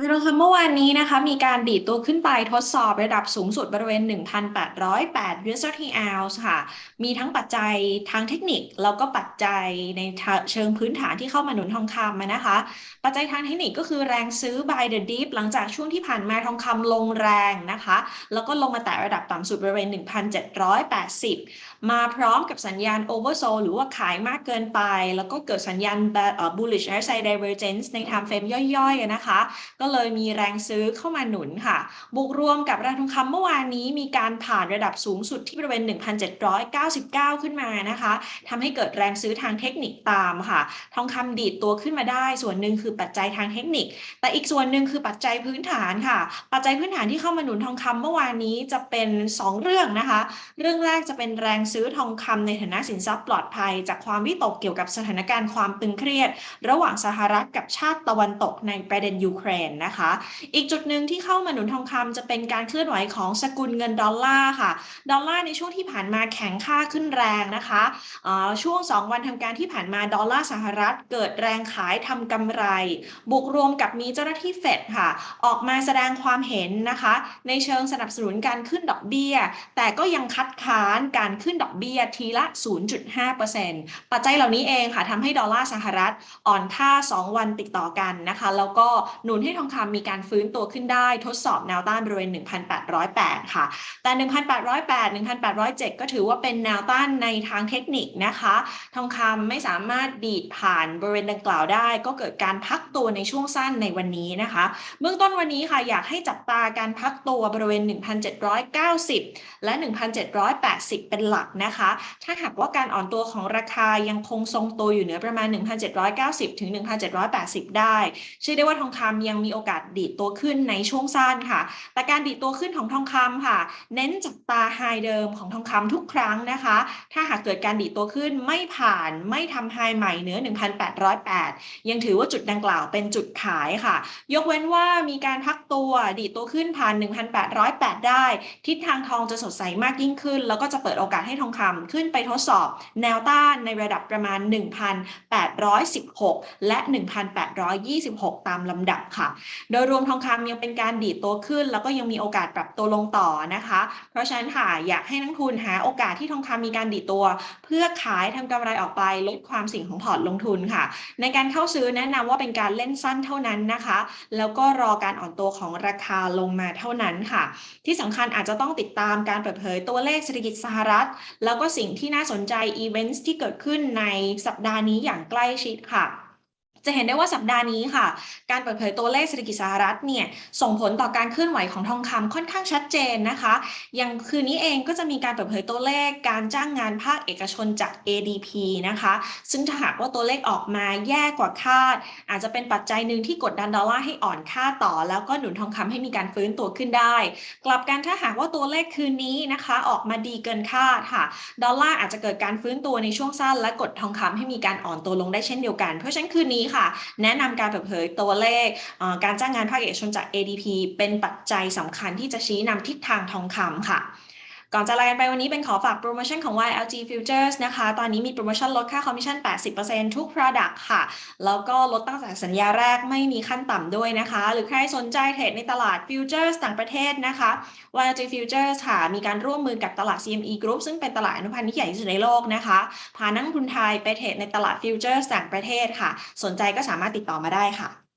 ทองคำเมื่อวานนี้นะคะ มีการดีดตัวขึ้นไปทดสอบระดับสูงสุดบริเวณ 1,808 USD ounce ค่ะ มีทั้งปัจจัยทางเทคนิค แล้วก็ปัจจัยในเชิงพื้นฐานที่เข้ามาหนุนทองคำนะคะ ปัจจัยทางเทคนิคก็คือแรงซื้อ buy the dip หลังจากช่วงที่ผ่านมาทองคำลงแรงนะคะ แล้วก็ลงมาแตะระดับต่ำสุดบริเวณ 1,780 มาพร้อมกับสัญญาณ oversold หรือว่าขายมากเกินไป แล้วก็เกิดสัญญาณ bullish RSI divergence ใน time frame ย่อยๆนะคะก็เลยมีแรงซื้อเข้ามาหนุนค่ะ บวกรวมกับราคาทองคำเมื่อวานนี้มีการผ่านระดับสูงสุดที่บริเวณ 1,799 ขึ้นมานะคะทำให้เกิดแรงซื้อทางเทคนิคตามค่ะ ทองคำดีดตัวขึ้นมาได้ ส่วนหนึ่งคือปัจจัยทางเทคนิค แต่อีกส่วนหนึ่งคือปัจจัยพื้นฐานค่ะ ปัจจัยพื้นฐานที่เข้ามาหนุนทองคำเมื่อวานนี้จะเป็น 2 เรื่องนะคะ เรื่องแรกจะเป็นแรงซื้อทองคำในฐานะสินทรัพย์ปลอดภัย จากความวิตกเกี่ยวกับสถานการณ์ความตึงเครียด ระหว่างสหรัฐกับชาติตะวันตกในประเด็นยูเครนนะคะ อีกจุดหนึ่งที่เข้ามาหนุนทองคำจะเป็นการเคลื่อนไหวของสกุลเงินดอลลาร์ค่ะ ดอลลาร์ในช่วงที่ผ่านมาแข็งค่าขึ้นแรงนะคะช่วง 2 วันทำการที่ผ่านมาดอลลาร์สหรัฐ เกิดแรงขายทำกำไรบวกรวมกับมีเจ้าหน้าที่เฟดค่ะ ออกมาแสดงความเห็นนะคะ ในเชิงสนับสนุนการขึ้นดอกเบี้ย แต่ก็ยังคัดค้านการขึ้นดอกเบี้ยทีละ 0.5%ปัจจัยเหล่านี้เองค่ะทำให้ดอลลาร์สหรัฐอ่อนค่า 2 วันติดต่อกันนะคะ แล้วก็หนุนให้ทองคำมีการฟื้นตัวขึ้นได้ทดสอบแนวต้านบริเวณ 1,808 ค่ะ แต่ 1,808 1,807 ก็ถือว่าเป็นแนวต้านในทางเทคนิคนะคะ ทองคำไม่สามารถดีดผ่านบริเวณดังกล่าวได้ ก็เกิดการพักตัวในช่วงสั้นในวันนี้นะคะ เบื้องต้นวันนี้ค่ะ อยากให้จับตาการพักตัวบริเวณ 1,790 และ 1,780 เป็นหลักนะคะ ถ้าหากว่าการอ่อนตัวของราคายังคงทรงตัวอยู่เหนือประมาณ 1,790 ถึง 1,780 ได้ เชื่อได้ว่าทองคำยังมีโอกาสดีดตัวขึ้นในช่วงสั้นค่ะ แต่การดีดตัวขึ้นของทองคำค่ะ เน้นจับตาไฮเดิมของทองคำทุกครั้งนะคะ ถ้าหากเกิดการดีดตัวขึ้นไม่ผ่านไม่ทำไฮใหม่เหนือ 1,808 ยังถือว่าจุดดังกล่าวเป็นจุดขายค่ะ ยกเว้นว่ามีการพักตัวดีดตัวขึ้นผ่าน 1,808 ได้ ทิศทางทองจะสดใสมากยิ่งขึ้น แล้วก็จะเปิดโอกาสให้ทองคำขึ้นไปทดสอบ แนวต้านในระดับประมาณ 1,816 และ 1,826 ตามลำดับค่ะโดยรวมทองคำยังเป็นการดีดตัวขึ้น แล้วก็ยังมีโอกาสปรับตัวลงต่อนะคะ เพราะฉะนั้นค่ะอยากให้นักทุนหาโอกาสที่ทองคำมีการดีดตัว เพื่อขายทำกำไรออกไปลดความเสี่ยงของพอร์ตลงทุนค่ะ ในการเข้าซื้อแนะนำว่าเป็นการเล่นสั้นเท่านั้นนะคะ แล้วก็รอการอ่อนตัวของราคาลงมาเท่านั้นค่ะ ที่สำคัญอาจจะต้องติดตามการเปิดเผยตัวเลขเศรษฐกิจสหรัฐ แล้วก็สิ่งที่น่าสนใจอีเวนต์ที่เกิดขึ้นในสัปดาห์นี้อย่างใกล้ชิดค่ะ จะเห็นได้ว่าสัปดาห์นี้ค่ะ การเปิดเผยตัวเลขเศรษฐกิจสหรัฐเนี่ยส่งผลต่อการเคลื่อนไหวของทองคำค่อนข้างชัดเจนนะคะ อย่างคืนนี้เองก็จะมีการเปิดเผยตัวเลขการจ้างงานภาคเอกชนจาก ADP นะคะ ซึ่งถ้าหากว่าตัวเลขออกมาแย่กว่าคาด อาจจะเป็นปัจจัยหนึ่งที่กดดันดอลลาร์ให้อ่อนค่าต่อ แล้วก็หนุนทองคำให้มีการฟื้นตัวขึ้นได้ กลับกันถ้าหากว่าตัวเลขคืนนี้นะคะ ออกมาดีเกินคาดค่ะ ดอลลาร์อาจจะเกิดการฟื้นตัวในช่วงสั้น และกดทองคำให้มีการอ่อนตัวลงได้เช่นเดียวกัน เพราะฉะนั้นคืนนี้ค่ะ แนะนำการเปิดเผยตัวเลขการจ้างงานภาคเอกชนจาก ADP เป็นปัจจัยสำคัญที่จะชี้นำทิศทางทองคำค่ะ ก่อนจะลากันไปวันนี้เป็นขอฝากโปรโมชั่นของ YLG Futures นะคะ ตอนนี้มีโปรโมชั่นลดค่าคอมมิชชั่น 80%ทุก Product ค่ะ แล้วก็ลดตั้งแต่สัญญาแรกไม่มีขั้นต่ำด้วยนะคะ หรือใครสนใจเทรดในตลาด Futures ต่างประเทศนะคะ YLG Futures ค่ะ มีการร่วมมือกับตลาด CME Group ซึ่งเป็นตลาดอนุพันธ์ที่ใหญ่ที่สุดในโลกนะคะ พานักทุนไทยไปเทรดในตลาด Futures ต่างประเทศค่ะ สนใจก็สามารถติดต่อมาได้ค่ะ